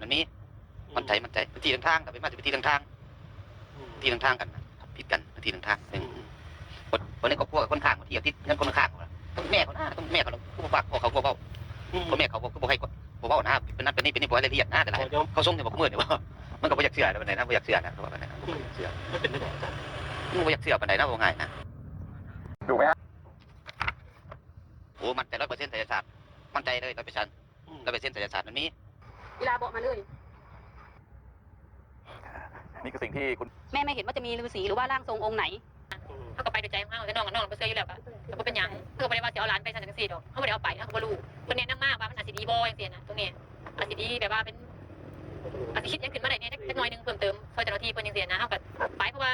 ยศาสตร์มันมีมันใจมันใจพื้นที่ทางๆกับไปมาจากพื้นที่ทางๆพื้นที่ทางๆกันนะผิดกันพื้นที่ทางๆเป็นคนคนในครอบครัวกับคนข้างบางทีเอาที่นั่นคนข้างๆต้องแม่เขาหน้าต้องแม่เขาผู้ฝากพ่อเขาพ่อเขาพ่อแม่เขาก็บอกให้กดบอกว่านะเป็นนั่นเป็นนี่เป็นนี่บอกรายละเอียดนะแต่ละเขาส่งเนี่ยบอกมือเนี่ยว่ามันก็บ่อยากเชื่อนะวันไหนนะบ่อยากเชื่อนะเขาบอกวันไหนนะบ่อยากเชื่อไม่เป็นได้หรออาจารย์มันบ่อยากเชื่อวันไหนนะว่าง่ายนะถูกไหมฮะโอ้มันใจร้อยเปอร์เซ็นต์ไสยศาสตร์มั่นใจเลยร้อยเปอร์เซ็นต์ร้อยเปอร์เซ็นต์ไสยศาสตร์มันมี เวลาบอกมาเลย นี่คือสิ่งที่คุณแม่ไม่เห็นว่าจะมีฤาษีหรือว่าร่างทรงองค์ไหนเขาก็ไปด้วยใจของเขาแต่น้องกับน้องบ่เชื่ออยู่แล้วก็ก็บ่เป็นหยังเขาก็บ่ได้ว่าสิเอาหลานไปสั่นจังซี่ดอกเขาบ่ได้เอาไปเขาก็บ่รู้เพิ่นแนะนำมาว่ามันอาจสิดีบ่จังซี่นะตรงนี้อาจสิดีแบบว่าเป็นอาจสิคิดหยังขึ้นมาได้เนี่ยจักหน่อยหนึงเพิ่มเติมช่วยเจ้าหน้าที่เพิ่นจังซี่นะเฮาก็ไปเพราะว่า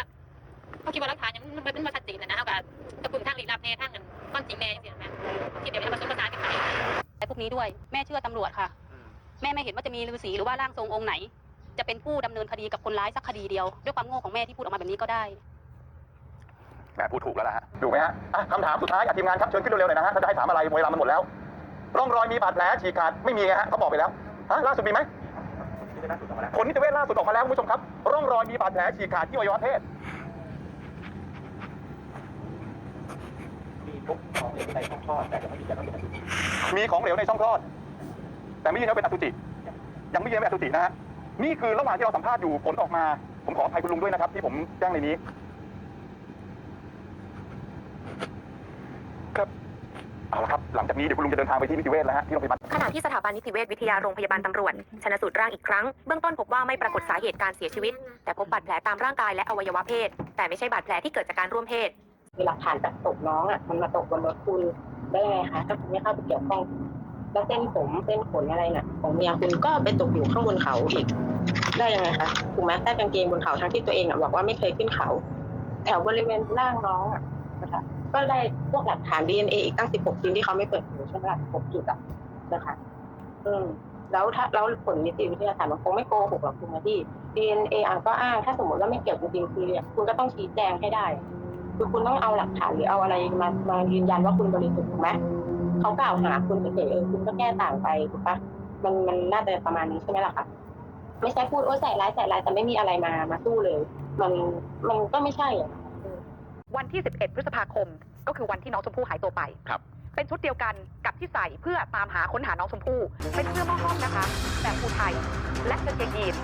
เขาคิดว่าหลักฐานยังมันมันบ่ชัดเจนนะนะเฮาก็ตะกุ่มทางลี้ลับแน่ทางกันความจริงแน่จังซี่นะแม่คิดเดี๋ยวมันผสมผสานกันไปไอ้พวกนี้ด้วย แม่เชื่อตำรวจค่ะ แม่ไม่เห็นว่าจะมีฤาษีหรือว่าร่างทรงองค์ไหน จะเป็นผู้ดำเนินคดีกับคนร้ายสักคดีเดียว ด้วยความโง่ของแม่ที่พูดออกมาแบบนี้ก็ได้ แหมพูดถูกแล้วล่ะฮะถูกไหมฮะอะคำถามสุดท้ายอะทีมงานครับเชิญขึ้นเร็วๆหน่อยนะฮะถ้าจะให้ถามอะไรเวลามันหมดแล้ว ร่องรอยมีบาดแผลฉีกขาดไม่มีไงฮะเขาบอกไปแล้วฮะล่าสุดมีไหมผลนิติเวชล่าสุดออกมาแล้วคุณผู้ชมครับ ร่องรอยมีบาดแผลฉีกขาดที่อวัยวะเพศมีพบของเหลวในช่องคลอดแต่ยังไม่ยืนยันว่าเป็นอสุจิมีของเหลวในช่องคลอด แต่ไม่ยืนยันว่าเป็นอสุจิยังไม่ยืนยันว่าเป็นอสุจินะฮะนี่คือระหว่างที่เราสัมภาษณ์อยู่ผลออกมา ผมขออภัยคุณลุงด้วยนะครับ ที่ผมแจ้งในนี้ ครับเอาละครับ หลังจากนี้เดี๋ยวคุณลุงจะเดินทางไปที่นิติเวชแล้วฮะที่โรงพยาบาลขณะที่สถาบันนิติเวชวิทยาโรงพยาบาลตำรวจชนสูตรร่างอีกครั้ง เบื้องต้นพบว่าไม่ปรากฏสาเหตุการเสียชีวิต แต่พบบาดแผลตามร่างกายและอวัยวะเพศ แต่ไม่ใช่บาดแผลที่เกิดจากการร่วมเพศมีหลักฐานจากศพน้องอะมันมาตกบนรถคุณได้ยังไงคะถ้าคุณไม่เข้าไปเกี่ยวข้อง แล้วเส้นผมเส้นขนอะไรน่ะ ของเมียคุณก็ไปตกอยู่ข้างบนเขาอีกได้ยังไงคะถูกไหมใต้กางเกงบนเขาทั้งที่ตัวเองอะบอกว่าไม่เคยขึ้นเขา แถวบริเวณร่างน้องอะนะคะก็ได้พวกหลักฐาน DNA อีกตั้ง 16 ชิ้นที่เขาไม่เปิดเผยใช่ไหมล่ะ16จุดอะนะคะอืมแล้วถ้าแล้วผลนิติวิทยาศาสตร์มันคงไม่โกหกหรอกคุณมาที่ DNA อะก็อ้างถ้าสมมติว่าไม่เกี่ยวจริงๆคือเนี่ยคุณก็ต้องชี้แจงให้ได้ คือคุณต้องเอาหลักฐานหรือเอาอะไรมามายืนยันว่าคุณบริสุทธิ์ถูกไหม เขากล่าวหาคุณเฉยๆเออคุณก็แก้ต่างไปถูกปะมันมันน่าจะประมาณนี้ใช่ไหมล่ะคะไม่ใช่พูดโอ้ใส่ร้ายใส่ร้ายแต่ไม่มีอะไรมามาสู้เลย มันมันก็ไม่ใช่อะวันที่ 11 พฤษภาคม ก็คือวันที่น้องชมพู่หายตัวไป ครับ เป็นชุดเดียวกันกับที่ใส่เพื่อตามหาค้นหาน้องชมพู่ เป็นเสื้อหม้อห้อมนะคะ แบบภูไทย และกางเกงยีน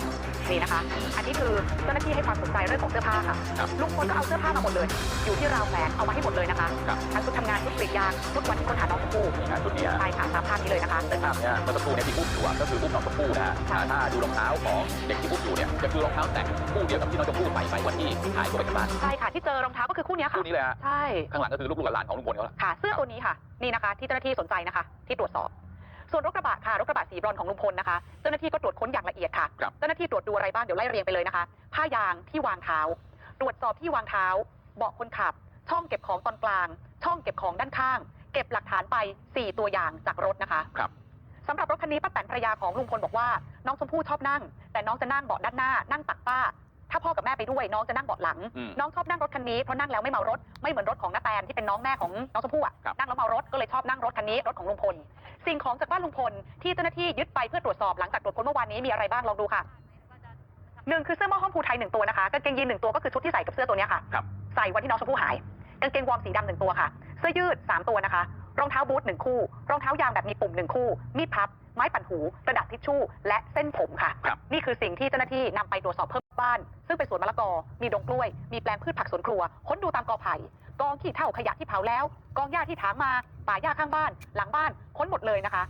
นี่นะคะ อันนี้คือเจ้าหน้าที่ให้ความสนใจเรื่องของเสื้อผ้าค่ะครับลุงพลก็เอาเสื้อผ้ามาหมดเลย อยู่ที่ราวแขวนเอามาให้หมดเลยนะคะครับ ทั้งชุดทำงานชุดกรีดยางชุดวันที่ค้นหาน้องชมพู่งานชุดนี้ใช่ค่ะตามภาพนี้เลยนะคะ ในภาพเนี้ยเมื่อสักครู่เนี่ยที่อุ้มอยู่อะก็คืออุ้มน้องชมพู่นะฮะค่ะ ถ้าดูรองเท้าของเด็กที่อุ้มอยู่เนี่ยจะคือรองเท้าแตะคู่เดียวกับที่น้องชมพู่ใส่ไปวันที่หายตัวไปจากบ้านใช่ค่ะที่เจอรองเท้าก็คือคู่เนี้ยค่ะคู่นี้เลยฮะใช่ข้างหลังก็คือลูกๆหลานๆของลุงพลเขาละค่ะ เสื้อตัวนี้ค่ะ นี่นะคะ ที่เจ้าหน้าที่สนใจนะคะ ที่ตรวจสอบ ส่วนรถกระบะค่ะรถกระบะสีบรอนซ์ของลุงพลนะคะ เจ้าหน้าที่ก็ตรวจค้นอย่างละเอียดค่ะครับเจ้าหน้าที่ตรวจดูอะไรบ้างเดี๋ยวไล่เรียงไปเลยนะคะผ้ายางที่วางเท้า ตรวจสอบที่วางเท้า เบาะคนขับ ช่องเก็บของตอนกลาง ช่องเก็บของด้านข้าง เก็บหลักฐานไป 4 ตัวอย่างจากรถนะคะครับสำหรับรถคันนี้ป้าแตนภรรยาของลุงพลบอกว่าน้องชมพู่ชอบนั่ง แต่น้องจะนั่งเบาะด้านหน้านั่งตักป้า ถ้าพ่อกับแม่ไปด้วยน้องจะนั่งเบาะหลังอืมน้องชอบนั่งรถคันนี้เพราะนั่งแล้วไม่เมารถไม่เหมือนรถของน้าแตนที่เป็นน้องแม่ของน้องชมพู่อะครับนั่งแล้วเมารถก็เลยชอบนั่งรถคันนี้รถของลุงพล สิ่งของจากบ้านลุงพลที่เจ้าหน้าที่ยึดไปเพื่อตรวจสอบหลังจากตรวจค้นเมื่อวานนี้มีอะไรบ้างลองดูค่ะหนึ่งคือเสื้อหม้อห้อมภูไทยหนึ่งตัวนะคะกางเกงยีนหนึ่งตัวก็คือชุดที่ใส่กับเสื้อตัวเนี้ยค่ะครับใส่วันที่น้องชมพู่หายกางเกงวอร์มสีดำหนึ่งตัวค่ะ เสื้อยืดสามตัวนะคะ รองเท้าบูทหนึ่งคู่ รองเท้ายางแบบมีปุ่มหนึ่งคู่ มีดพับ ไม้ปั่นหู กระดาษทิชชู่ และเส้นผมค่ะครับนี่คือสิ่งที่เจ้าหน้าที่นำไปตรวจสอบเพิ่ม บ้าน ซึ่งเป็นสวนมะละกอ มีดงกล้วย มีแปลงพืชผักสวนครัว ค้นดูตามกอไผ่ กองขี้เถ้าขยะที่เผาแล้ว กองหญ้าที่ถางมา ป่าหญ้าข้างบ้าน หลังบ้าน ค้นหมดเลยนะคะ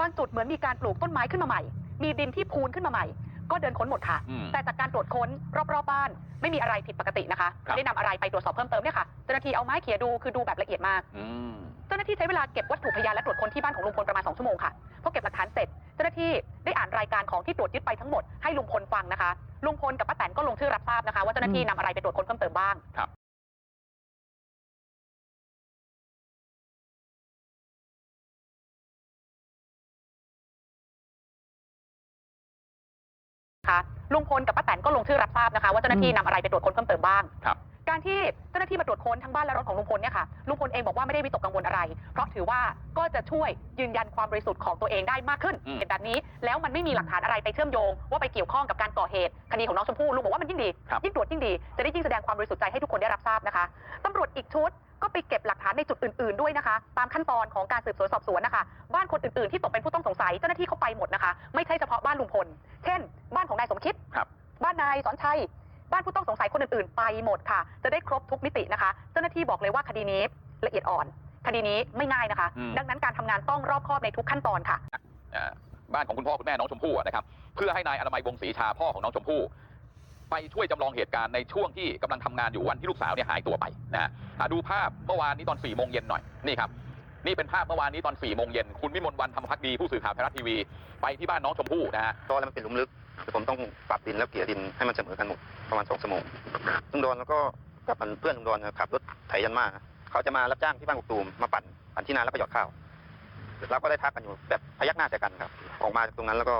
บางจุดเหมือนมีการปลูกต้นไม้ขึ้นมาใหม่ มีดินที่พูนขึ้นมาใหม่ ก็เดินค้นหมดค่ะอืมแต่จากการตรวจค้นรอบๆบ้าน ไม่มีอะไรผิดปกตินะคะครับไม่ได้นำอะไรไปตรวจสอบเพิ่มเติมเนี่ยค่ะ เจ้าหน้าที่เอาไม้เขี่ยดู คือดูแบบละเอียดมากอืมเจ้าหน้าที่ใช้เวลาเก็บวัตถุพยานและตรวจค้นที่บ้านของลุงพลประมาณ2ชั่วโมงค่ะพอเก็บหลักฐานเสร็จ เจ้าหน้าที่ได้อ่านรายการของที่ตรวจยึด ฟังนะคะลุงพลกับป้าแตนก็ลงชื่อรับทราบนะคะว่าเจ้าหน้าที่นำอะไรไปตรวจค้นเพิ่มเติมบ้างครับค่ะลุงพลกับป้าแตนก็ลงชื่อรับทราบนะคะว่าเจ้าหน้าที่นำอะไรไปตรวจค้นเพิ่มเติมบ้างครับ การการที่เจ้าหน้าที่มาตรวจค้นทั้งบ้านและรถของลุงพลเนี่ยค่ะลุงพลเองบอกว่าไม่ได้วิตกกังวลอะไร เพราะถือว่าก็จะช่วยยืนยันความบริสุทธิ์ของตัวเองได้มากขึ้นอืมเห็นแบบนี้ แล้วมันไม่มีหลักฐานอะไรไปเชื่อมโยง ว่าไปเกี่ยวข้องกับการก่อเหตุคดีของน้องชมพู่ลุงบอกว่ามันยิ่งดีครับยิ่งตรวจยิ่งดีจะได้ยิ่งแสดงความบริสุทธิ์ใจให้ทุกคนได้รับทราบนะคะตำรวจอีกชุดก็ไปเก็บหลักฐานในจุดอื่นๆด้วยนะคะ ตามขั้นตอนของการสืบสวนสอบสวนนะคะ บ้านคนอื่นๆที่ตกเป็นผู้ต้องสงสัยเจ้าหน้าที่เขาไปหมดนะคะ ไม่ใช่เฉพาะบ้านลุงพล เช่น บ้านของนายสมคิดครับบ้านนายสอนชัย บ้านผู้ต้องสงสัยคนอื่นๆ ไปหมดค่ะ จะได้ครบทุกมิตินะคะ เจ้าหน้าที่บอกเลยว่าคดีนี้ละเอียดอ่อน คดีนี้ไม่ง่ายนะคะ อืม ดังนั้นการทำงานต้องรอบคอบในทุกขั้นตอนค่ะ อ่าบ้านของคุณพ่อคุณแม่น้องชมพู่อะนะครับเพื่อให้นายอนามัยวงศรีชาพ่อของน้องชมพู่ ไปช่วยจำลองเหตุการณ์ในช่วงที่กำลังทำงานอยู่วันที่ลูกสาวเนี่ยหายตัวไปนะฮะอ่าดูภาพเมื่อวานนี้ตอน4ี่โมงเย็นหน่อยนี่ครับ นี่เป็นภาพเมื่อวานนี้ตอน4ี่โมงเย็นคุณวิมลวันธรรมพักดีผู้สื่อข่าวไทยรัฐทีวี ไปที่บ้านน้องชมพู่นะฮะตอนแล้วมันเป็นหลุมลึกคือผมต้องปรับดินแล้วเกลี่ยดินให้มันเสมอกันหมดประมาณสองชั่วโมงลุงดอนแล้วก็กับเพื่อนลุงดอนขับรถไถยันมาเขาจะมารับจ้างที่บ้านกกตูมมาปั่นปั่นที่นาแล้วก็หยอดข้าวเราก็ได้ทักกันอยู่แบบพยักหน้าใส่กันครับ ออกมาจากตรงนั้นแล้วก็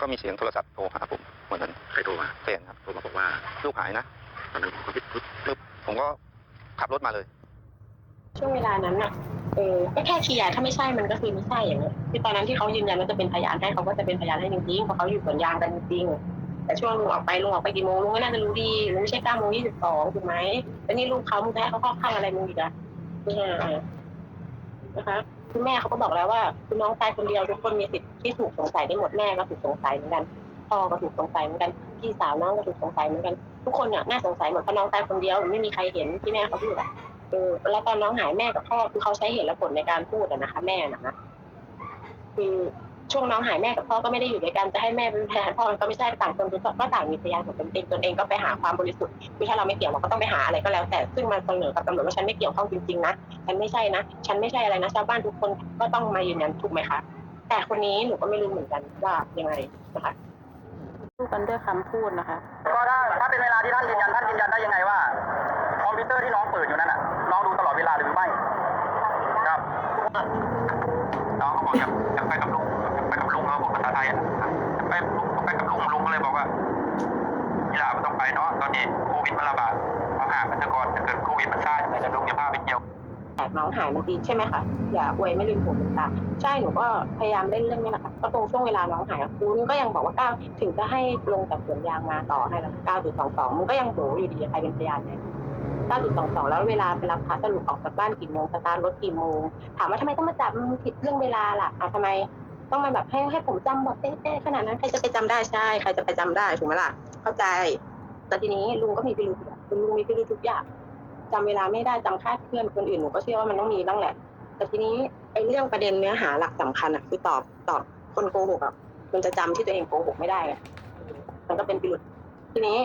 ก็มีเสียงโทรศัพท์โทรหาผมเหมือนกันใครโทรมาแฟนครับโทรมาบอกว่าลูกหายนะตอนนั้นผมก็ผมก็ขับรถมาเลย ช่วงเวลานั้นน่ะ เออก็แค่เคลียร์ถ้าไม่ใช่มันก็คือไม่ใช่อย่างเงี้ยคือตอนนั้นที่เขายืนยันว่าจะเป็นพยานให้เขาก็จะเป็นพยานให้จริงๆเพราะเขาอยู่สวนยางกันจริงๆแต่ช่วงลุงออกไปลุงออกไปกี่โมงลุงก็น่าจะรู้ดีลุงไม่ใช่เก้าโมงยี่สิบสองถูกไหมแต่นี่ลูกเขามึงจะให้เขาเข้าข้างอะไรมึงอีกอะไม่ใช่นะคะคุณแม่เขาก็บอกแล้วว่าคุณน้องตายคนเดียวทุกคนมีสิทธิ์ที่ถูกสงสัยได้หมดแม่ก็ถูกสงสัยเหมือนกันพ่อก็ถูกสงสัยเหมือนกันพี่สาวน้องก็ถูกสงสัยเหมือนกัน ทุกคนเนี่ยน่าสงสัยหมดเพราะน้องตายคนเดียวไม่มีใครเห็นที่แม่เขาพูดอะ เออแล้วตอนน้องหายแม่กับพ่อคือเขาใช้เหตุและผลในการพูดอะนะคะ แม่นะนะคือช่วงน้องหายแม่กับพ่อก็ไม่ได้อยู่ด้วยกันจะให้แม่เป็นพยานพ่อมันก็ไม่ใช่ต่างคนก็ต่างมีพยานของตนเองตนเองก็ไปหาความบริสุทธิ์คือถ้าเราไม่เกี่ยวเราก็ต้องไปหาอะไรก็แล้ว แต่ซึ่งมันเสนอกับตำรวจว่าฉันไม่เกี่ยวข้องจริงๆนะฉันไม่ใช่นะฉันไม่ใช่อะไรนะชาวบ้านทุกคนก็ต้องมายืนยันถูกไหมคะแต่คนนี้หนูก็ไม่รู้เหมือนกันว่ายังไงนะคะพูดกันด้วยคำพูดนะคะ ก็ถ้าถ้าเป็นเวลาที่ท่านยืนยันท่านยืนยันได้ยังไงว่าคอม พิวเตอร์ที่น้องเปิดอยู่นั่นน่ะ น้องดูตลอดเวลาหรือไม่ ครับน้องเขาบอกอยากอยากไปกับลุงอยากไปกับลุงเขาบอกภาษาไทยอะอยากไปลุงไปกับลุงลุงก็เลยบอกว่ากีฬาไม่ต้องไปเนาะตอนนี้โควิดมันระบาดมาหางกันซะก่อนถ้าเกิดโควิดมันซ่าจะไปกับลุงจะพาไปเที่ยวแต่น้องหายมันดีใช่ไหมคะอย่าอวยไม่ลืมหูลืมตาใช่หนูก็พยายามเล่นเรื่องนี้แหละคะก็ตรงช่วงเวลาน้องหายคุณก็ยังบอกว่าก้าวถึงจะให้ลงจากสวนยางมาต่อให้แล้วก้าจุดสองสองมันก็ยังโหอยู่ดีใครเป็นพยานเนี่ย เก้าจุดสองสองแล้วเวลาไปรับพาสรุปออกจากบ้านกี่โมงสตาร์ทรถกี่โมง ถามว่าทำไมต้องมาจับผิดเรื่องเวลาล่ะอะทำไมต้องมาแบบให้ให้ผมจำหมดเป๊ะๆขนาดนั้นใครจะไปจำได้ใช่ใครจะไปจำได้ถูกไหมล่ะเข้าใจแต่ทีนี้ลุงก็มีพิรุธคุณลุงมีพิรุธทุกอย่างจำเวลาไม่ได้จำค่าดเพื่อนคนอื่นหนูก็เชื่อว่ามันต้องมีบ้างแหละ แต่ทีนี้ไอ้เรื่องประเด็นเนื้อหาหลักสำคัญอะคือตอบตอบคนโกหกอะมันจะจำที่ตัวเองโกหกไม่ได้อะมันก็เป็นพิรุธทีนี้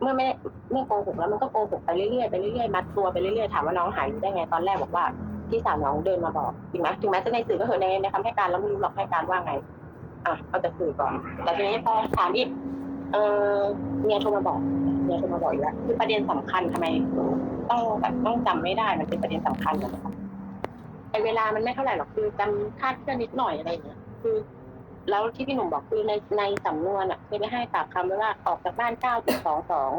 เมื่อไม่ไม่โกหกแล้วมันก็โกหกไปเรื่อยๆไปเรื่อยๆมัดตัวไปเรื่อยๆถามว่าน้องหายอยู่ได้ไงตอนแรกบอกว่าพี่สาวน้องเดินมาบอกจริงไหมถึงแม้จะในสื่อก็เหอะในในคำให้การแล้วไม่รู้หรอกให้การว่าไง อะเอาแต่สื่อก่อน แต่ทีนี้พอถามอีกเออเมียโทรมาบอกเมียโทรมาบอกอีกแล้วคือประเด็นสำคัญทำไมต้องแบบต้องจำไม่ได้มันเป็นประเด็นสำคัญนะคะไอเวลามันไม่เท่าไหร่หรอกคือจำคาดเคลื่อนนิดหน่อยอะไรอย่างเงี้ยคือ แล้วที่พี่หนุ่มบอกคือในในสำนวนอะเคยไปให้ปากคำไว้ว่าออกจากบ้านเก้าจุดสองสอง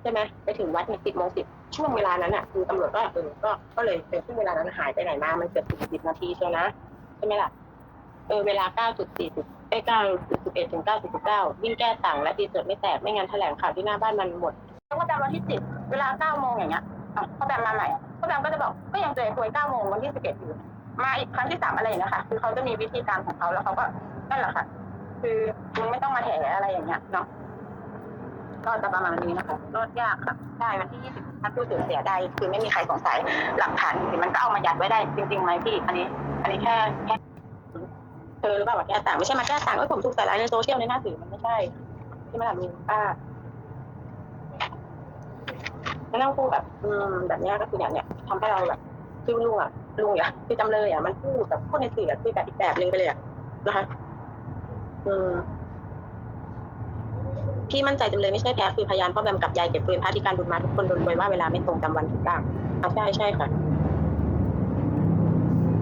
ใช่ไหมไปถึงวัดเนี่ยสิบโมงสิบช่วงเวลานั้นอะคือตำรวจก็เออก็ก็เลยเป็นช่วงเวลานั้นหายไปไหนมา มันเกือบสิบนาทีเชียวนะใช่ไหมล่ะเออเวลาเก้าจุดสี่จุดเอ้เก้าจุดสิบเอ็ดถึงเก้าจุดสิบเก้าวิ่งแก้ต่างและตีเกิดไม่แตกไม่งั้นแถลงข่าวที่หน้าบ้านมันหมดแล้วก็จำวันที่สิบเวลาเก้าโมงอย่างเงี้ยอะพอแบมมาใหม่พอแบมก็จะบอกก็ยังเจอคุยเก้าโมงวันที่สิบเอ็ดอยู่ มาอีกครั้งที่สามอะไรอย่างเงี้ยค่ะ คือเขาจะมีวิธีการของเขาแล้วเขาก็นั่นแหละค่ะ คือมึงไม่ต้องมาแถอะไรอย่างเงี้ยเนาะก็จะประมาณนี้นะคะรอดยากค่ะ ได้วันที่ยี่สิบท่านผู้สูญเสียได้คือไม่มีใครสงสัยหลักฐานจริงๆมันก็เอามายัดไว้ได้จริงๆไหมพี่ อันนี้ อันนี้แค่แค่เธอหรือเปล่าว่าแก้ต่างไม่ใช่มาแก้ต่างว่าผมถูกใส่ร้ายในโซเชียลในหน้าสื่อมันไม่ใช่ใช่ไหมล่ะลุงป้าไม่ต้องพูดแบบ อืมแบบเนี้ยก็คือเนี่ยเนี่ยทำให้เราแบบคือลุงอะ ลุงอะคือจำเลยอะมันพูดแบบพูดในสื่อคือแบบอีกแบบหนึ่งไปเลยอะนะคะอืมพี่มั่นใจจำเลยไม่ใช่แพ้คือพยานพ่อแบมกับยายเก็บปืนพระที่การบุญมาทุกคนโดนไว้ว่าเวลาไม่ตรงจำวันถูกต้องใช่ใช่ค่ะ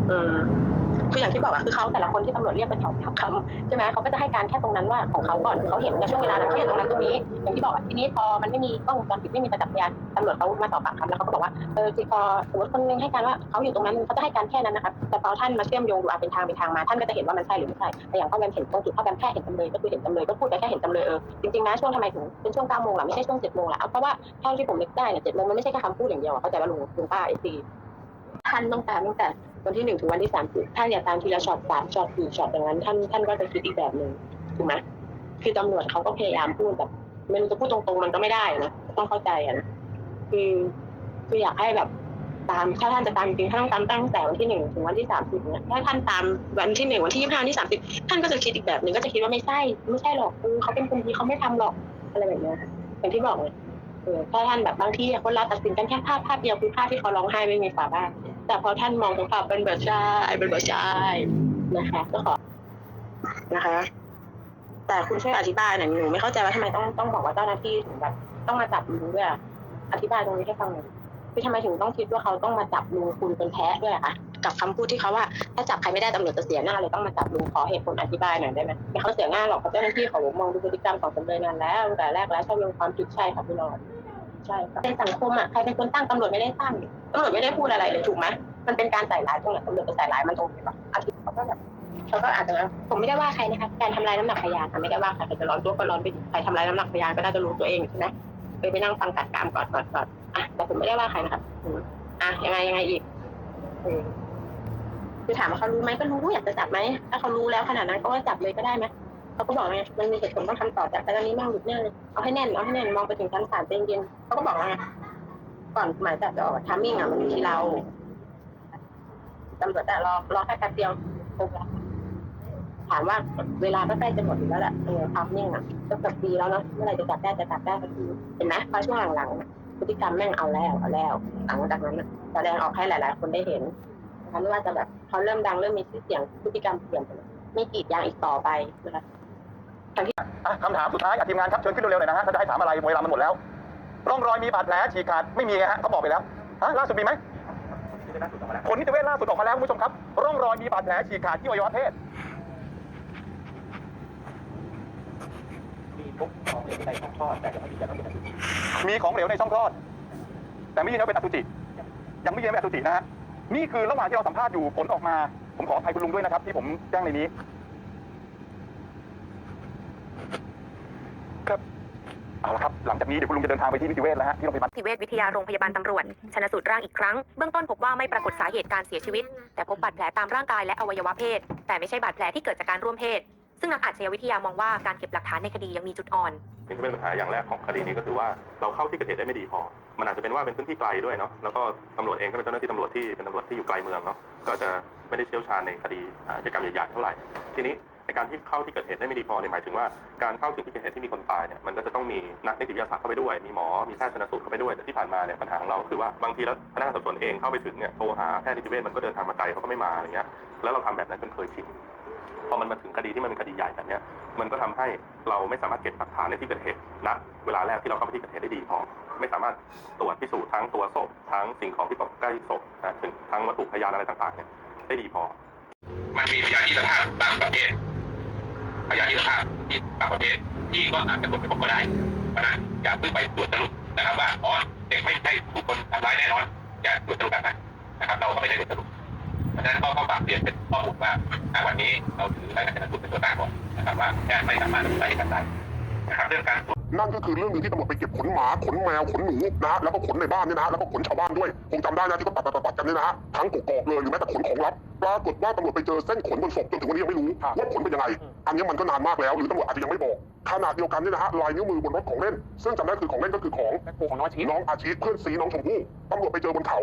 อืม คืออย่างที่บอกอะคือเขาแต่ละคนที่ตำรวจเรียกไปสอบปากคำใช่ไหมเขาก็จะให้การแค่ตรงนั้นว่าของเขาก่อนเขาเห็นในช่วงเวลานั้นเขาเห็นตรงนั้นตรงนี้อย่างที่บอกอะทีนี้พอมันไม่มีกล้องวงจรปิดไม่มีประจักษ์พยานตำรวจเขามาสอบปากคำแล้วเขาก็บอกว่าเออที่พอสมมติคนนึงให้การว่าเขาอยู่ตรงนั้นเขาจะให้การแค่นั้นนะครับแต่พอท่านมาเชื่อมโยงดูอะเป็นทางเป็นทางมาท่านก็จะเห็นว่ามันใช่หรือไม่ใช่แต่อย่างพ่อแบมเห็นตรงจุดพ่อแบมแค่เห็นจำเลยก็คือเห็นจำเลยก็พูดไปแค่เห็นจำเลยเออจริงๆนะช่วงทำไมถึงเป็นช่วงเก้าโมงล่ะไม่ใช่ช่วงเจ็ดโมงล่ะเพราะว่าเท่าที่ผมนึกได้เนี่ยเจ็ดโมงมันไม่ใช่แค่คำพูดอย่างเดียวเข้าใจว่าลุงลุงป้าเอซีท่านต้องตามตั้งแต่ วันที่หนึ่งถึงวันที่สามสิบท่านอย่าตามทีละช็อตสามช็อตสี่ช็อตอย่างนั้น ท่านท่านก็จะคิดอีกแบบหนึ่งถูกไหมคือตำรวจเขาก็พยายามพูดแบบไม่รู้จะพูดตรงๆมันก็ไม่ได้นะต้องเข้าใจอะนะคือคืออยากให้แบบตามถ้าท่านจะตามจริงท่านต้องตามตั้งแต่วันที่หนึ่งถึงวันที่สามสิบเนี่ยถ้าท่านตามวันที่หนึ่งวันที่ยี่สิบห้าวันที่สามสิบท่านก็จะคิดอีกแบบหนึ่งก็จะคิดว่าไม่ใช่ไม่ใช่หรอกคือเขาเป็นคนดีเขาไม่ทำหรอกอะไรแบบเนี้ยอย่างที่บอกเลย เออถ้าท่านแบบบางที่คนเราตัดสินกันแค่ภาพภาพเดียวคือภาพที่เขาร้องไห้ไม่มีฝาบ้านแต่พอท่านมองตรงภาพเป็นแบบใช่เป็นแบบใช่นะคะ ก็ขอนะคะ แต่คุณช่วยอธิบายหน่อยหนูไม่เข้าใจว่าทำไมต้องต้องบอกว่าเจ้าหน้าที่ถึงแบบต้องมาจับลุงด้วยอธิบายตรงนี้ให้ฟังหน่อยคือทำไมถึงต้องคิดว่าเขาต้องมาจับลุงคุณเป็นแพ้ด้วยอะคะ กับคำพูดที่เขาว่า ถ้าจับใครไม่ได้ตำรวจจะเสียหน้าเลยต้องมาจับลุงขอเหตุผลอธิบายหน่อยได้ไหมไม่เขาเสียหน้าหรอกเพราะเจ้าหน้าที่เขามองดูพฤติกรรมของจำเลยนานแล้วแต่แรกแล้วชอบลงความผิดใช่ค่ะพี่นอนใช่ค่ะในสังคมอะใครเป็นคนตั้งตำรวจไม่ได้ตั้งตำรวจไม่ได้พูดอะไรเลยถูกไหมมันเป็นการใส่ร้ายตรงไหนตำรวจไปใส่ร้ายมันตรงไหนวะอาทิตย์เขาก็แบบเขาก็อาจจะผมไม่ได้ว่าใครนะคะการทำลายน้ำหนักพยานไม่ได้ว่าใครใครจะร้อนตัวก็ร้อนไปดิใครทำลายน้ำหนักพยานก็น่าจะรู้ตัวเองใช่ไหมไปไปนั่งฟังตัดกรรมก่อนก่อนก่อนอะแต่ผมไม่ได้ว่าใครนะครับอะยังไงยังไงอีกอื คือถามว่าเขารู้ไหมก็รู้อยากจะจับไหมถ้าเขารู้แล้วขนาดนั้นก็ว่าจับเลยก็ได้ไหมเขาก็บอกไงมันมีเหตุผลต้องทำต่อจากแต่ตอนนี้แม่งหลุดแน่เลยเอาให้แน่นเอาให้แน่นมองไปถึงชั้นศาลใจเย็นเขาก็บอกว่าก่อนหมายจับจะออกทามมิ่งอะมันอยู่ที่เราตำรวจแต่รอรอแค่แป๊บเดียวครบแล้วถามว่าเวลาก็ใกล้จะหมดอยู่แล้วแหละเออทามมิ่งอะก็เกือบปีแล้วเนาะเมื่อไหรจะจับได้จะจับได้สักทีเห็นไหมพอช่วงหลังๆพฤติกรรมแม่งเอาแล้วเอาแล้วหลังจากนั้นแสดงออกให้หลาย ๆ คนได้เห็น นะคะไม่ว่าจะแบบเขาเริ่มดังเริ่มมีชื่อเสียงพฤติกรรมเปลี่ยนไปเลยไม่กรีดยางอีกต่อไปนะคะอะคำถามสุดท้ายอะทีมงานครับเชิญขึ้นเร็วๆหน่อยนะฮะถ้าจะให้ถามอะไรเวลามันหมดแล้ว ร่องรอยมีบาดแผลฉีกขาดไม่มีไงฮะเขาบอกไปแล้วฮะล่าสุดมีไหมที่ได้ล่าสุดออกมาแล้วผลนิติเวชล่าสุดออกมาแล้วคุณผู้ชมครับ ร่องรอยมีบาดแผลฉีกขาดที่อวัยวะเพศมีพบของเหลวในช่องคลอดแต่ยังไม่ยืนยันว่าเป็นอสุจิมีของเหลวในช่องคลอด แต่ไม่ยืนยันว่าเป็นอสุจิยังไม่ยืนยันว่าเป็นอสุจินะฮะ นี่คือระหว่างที่เราสัมภาษณ์อยู่ผลออกมา ผมขออภัยคุณลุงด้วยนะครับ ที่ผมแจ้งในนี้ ครับเอาละครับ หลังจากนี้เดี๋ยวคุณลุงจะเดินทางไปที่นิติเวชแล้วฮะที่โรงพยาบาล นิติเวชวิทยาโรงพยาบาลตำรวจชนสูตรร่างอีกครั้ง เบื้องต้นพบว่าไม่ปรากฏสาเหตุการเสียชีวิต แต่พบบาดแผลตามร่างกายและอวัยวะเพศ แต่ไม่ใช่บาดแผลที่เกิดจากการร่วมเพศ ซึ่งนักอาชญาวิทยามองว่าการเก็บหลักฐานในคดียังมีจุดอ่อนสิ่งที่เป็นปัญหาอย่างแรกของคดีนี้ก็คือว่าเราเข้าที่เกิดเหตุได้ไม่ดีพอ มันอาจจะเป็นว่าเป็นพื้นที่ไกลด้วยเนาะแล้วก็ตำรวจเองก็เป็นเจ้าหน้าที่ตำรวจที่เป็นตำรวจที่อยู่ไกลเมืองเนาะก็จะไม่ได้เชี่ยวชาญในคดีอาชญากรรมใหญ่ๆเท่าไหร่ทีนี้ในการที่เข้าที่เกิดเหตุได้ไม่ดีพอเนี่ยหมายถึงว่าการเข้าถึงที่เกิดเหตุที่มีคนตายเนี่ยมันก็จะต้องมีนักนิติวิทยาศาสตร์เข้าไปด้วย มีหมอมีแพทย์ชนสูตรเข้าไปด้วยแต่ที่ผ่านมาเนี่ยปัญหาของเราคือว่าบางทีแล้วพนักงานสอบสวนเองเข้าไปถึงเนี่ยโทรหาแพทย์นิติเวชมันก็เดินทางมาไกลเขาก็ไม่มาอะไรเงี้ยแล้วเราทำแบบนั้นจนเคยชินพอมันมาถึงคดีที่มันเป็นคดีใหญ่แบบนี้มันก็ทำให้เราไม่สามารถเก็บหลักฐานในที่เกิดเหตุณเวลาแรกที่เราเข้าไปที่เกิดเหตุได้ดีพอ ไม่สามารถตรวจพิสูจน์ทั้งตัวศพทั้งสิ่งของที่ตกใกล้ศพนะถึงทั้งวัตถุพยานอะไรต่างๆเนี่ยได้ดีพอ มันมีพยานที่สภาพบางประเภทพยานที่สภาพที่บางประเภทที่ก็อาจจะตรวจไม่พบก็ได้เพราะนั้นอย่าเพิ่งไปตรวจสรุปนะครับว่าอ๋อเด็กไม่ใช่บุคคลทำร้ายแน่นอนอย่าตรวจสรุปแบบนั้นนะครับ เราก็ไม่ได้ตรวจสรุปเพราะฉะนั้นก็ก็ฝากเรียนเป็นข้อมูลว่าวันนี้เราถือรายงานชนสูตรเป็นตัวตั้งก่อนนะครับว่าแพทย์ไม่สามารถระบุสาเหตุการตาย นะครับเรื่องการตรวจนั่นก็คือเรื่องหนึ่งที่ตำรวจไปเก็บขนหมาขนแมวขนหนูนะฮะแล้วก็ขนในบ้านเนี่ยนะฮะแล้วก็ขนชาวบ้านด้วยคงจำได้นะที่เขาตัดตัดตัดกันเนี่ยนะฮะทั้งกกอกเลยหรือแม้แต่ขนของลับปรากฏว่าตำรวจไปเจอเส้นขนบนศพจนถึงวันนี้ยังไม่รู้ว่าขนเป็นยังไง อันนี้มันก็นานมากแล้วหรือตำรวจอาจจะยังไม่บอกขนาดเดียวกันเนี่ยนะฮะลายนิ้วมือบนรถของเล่น ซึ่งจำได้คือของเล่นก็คือของแม่โคของน้องอาชีพน้องอาชีเพื่อนซีน้องชมพู่ตำรวจไปเจอบนเขา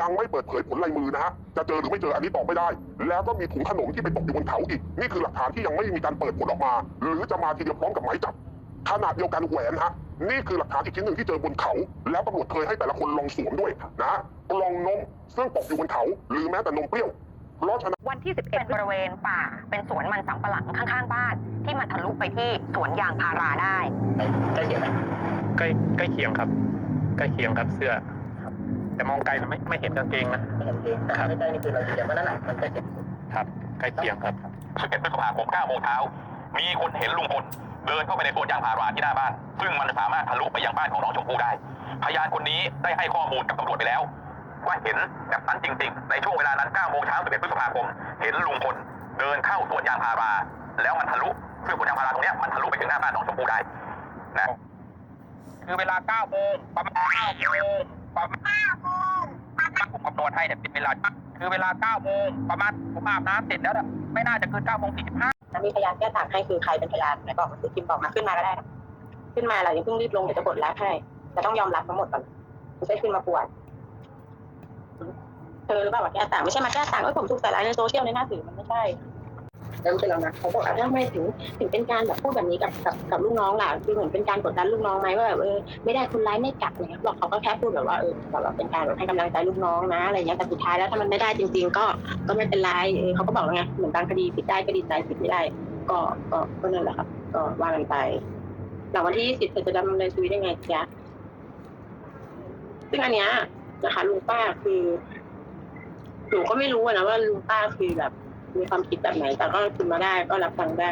ยังไม่เปิดเผยผลลายมือนะฮะจะเจอหรือไม่เจออันนี้ตอบไม่ได้ แล้วก็มีถุงขนมที่ไปตกอยู่บนเขาอีกนี่คือหลักฐานที่ยังไม่มีการเปิดผลออกมา หรือจะมาทีเดียวพร้อมกับหมายจับ ขนาดเดียวกันแหวนฮะนี่คือหลักฐานอีกชิ้นหนึ่งที่เจอบนเขา แล้วตำรวจเคยให้แต่ละคนลองสวมด้วยนะฮะลองนมซึ่งตกอยู่บนเขา หรือแม้แต่นมเปรี้ยวเพราะฉะนั้นวันที่ 11เป็นบริเวณป่า เป็นสวนมันสำปะหลังข้างๆ บ้าน ที่มันทะลุไปที่สวนยางพาราได้ใกล้เคียงไหมใกล้ใกล้เคียงครับใกล้เคียงครับเสื้อแต่มองไกลนะไม่ไม่เห็นกางเกงนะไม่เห็นเองแต่ใกล้ๆนี่คือเรายืนยันว่านั่นแหละมันใกล้เคียงสุดครับใกล้เคียงครับ11พฤษภาคม9โมงเช้ามีคนเห็นลุงพล เดินเข้าไปในสวนยางพาราที่หน้าบ้าน ซึ่งมันสามารถทะลุไปยังบ้านของน้องชมพู่ได้ พยานคนนี้ได้ให้ข้อมูลกับตำรวจไปแล้ว ว่าเห็นแบบนั้นจริง ๆ ในช่วงเวลานั้น9โมงเช้า11พฤษภาคม เห็นลุงพลเดินเข้าสวนยางพารา แล้วมันทะลุซึ่งสวนยางพาราตรงเนี้ยมันทะลุไปถึงหน้าบ้านน้องชมพู่ได้นะคือเวลา9โมงประมาณ9โมงประมาณ9โมงประมาณผมคำนวณให้เนี่ยเป็นเวลาคือเวลา9โมงประมาณผมอาบน้ำเสร็จแล้วเนี่ยไม่น่าจะเกิน9โมง45 แล้วมีพยานแก้ต่างให้คือใครเป็นพยานไหนบอกมาคือพิมพ์บอกมาขึ้นมาก็ได้ ขึ้นมาเราอย่าเพิ่งรีบลงเดี๋ยวจะกดไลฟ์ให้แต่ต้องยอมรับทั้งหมดก่อนไม่ใช่ขึ้นมาปวดเธอหรือเปล่ามาแก้ต่างไม่ใช่มาแก้ต่างเอ้ยผมถูกใส่ร้ายในโซเชียลในหน้าสื่อมันไม่ใช่ แล้วไม่ใช่แล้วนะเขาบอกว่าทำไมถึงถึงเป็นการแบบพูดแบบนี้กับกับกับลูกน้องล่ะคือเหมือนเป็นการกดดันลูกน้องไหมว่าแบบเออไม่ได้คนร้ายไม่กลับอะไรเนี่ยบอกเขาก็แค่พูดแบบว่าเออแบบว่าเป็นการแบบให้กำลังใจลูกน้องนะอะไรเงี้ยแต่สุดท้ายแล้วถ้ามันไม่ได้จริง ๆ ก็ก็ไม่เป็นไรเออเขาก็บอกแล้วไงเหมือนบางคดีผิดได้ก็ดีใจผิดไม่ได้ ก็ก็ก็นั่นแหละครับก็ว่ากันไปหลังวันที่20เธอจะดำเนินชีวิตยังไงจ๊ะซึ่งอันเนี้ยนะคะลุงป้าคือหนูก็ไม่รู้นะว่าลุงป้าคือแบบ มีความคิดแบบไหน แต่ก็คือมาได้ก็รับฟังได้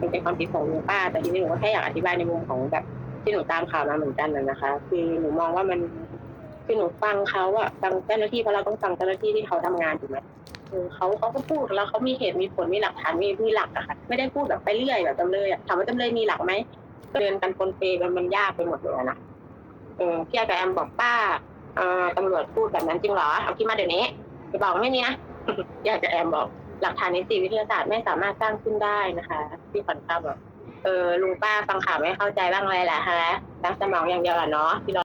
มันเป็นความคิดของลุงป้า แต่ทีนี้หนูก็แค่อยากอธิบายในมุมของแบบที่หนูตามข่าวมาเหมือนกันนะนะคะ คือหนูมองว่ามันคือหนูฟังเขาอะฟังเจ้าหน้าที่เพราะเราต้องฟังเจ้าหน้าที่ที่เขาทำงานถูกไหมเออเขาเขาก็พูดแล้วเขามีเหตุมีผลมีหลักฐานมีมีหลักอะค่ะไม่ได้พูดแบบไปเรื่อยแบบจำเลยอะถามว่าจำเลยมีหลักไหมเดินกันปนเปมันมันยากไปหมดเลยนะเออพี่อากับแอมบอกป้าเอ่อตำรวจพูดแบบนั้นจริงเหรอเอาที่มาเดี๋ยวนี้จะบอกไม่มีนะพี่อากับแอมบอก หลักฐานนิติวิทยาศาสตร์ไม่สามารถสร้างขึ้นได้นะคะพี่ขวัญข้าวบอกเออลุงป้าฟังข่าวไม่เข้าใจบ้างเลยแหละฮะตั้งสมองอย่างเดียวอะเนาะพี่รอ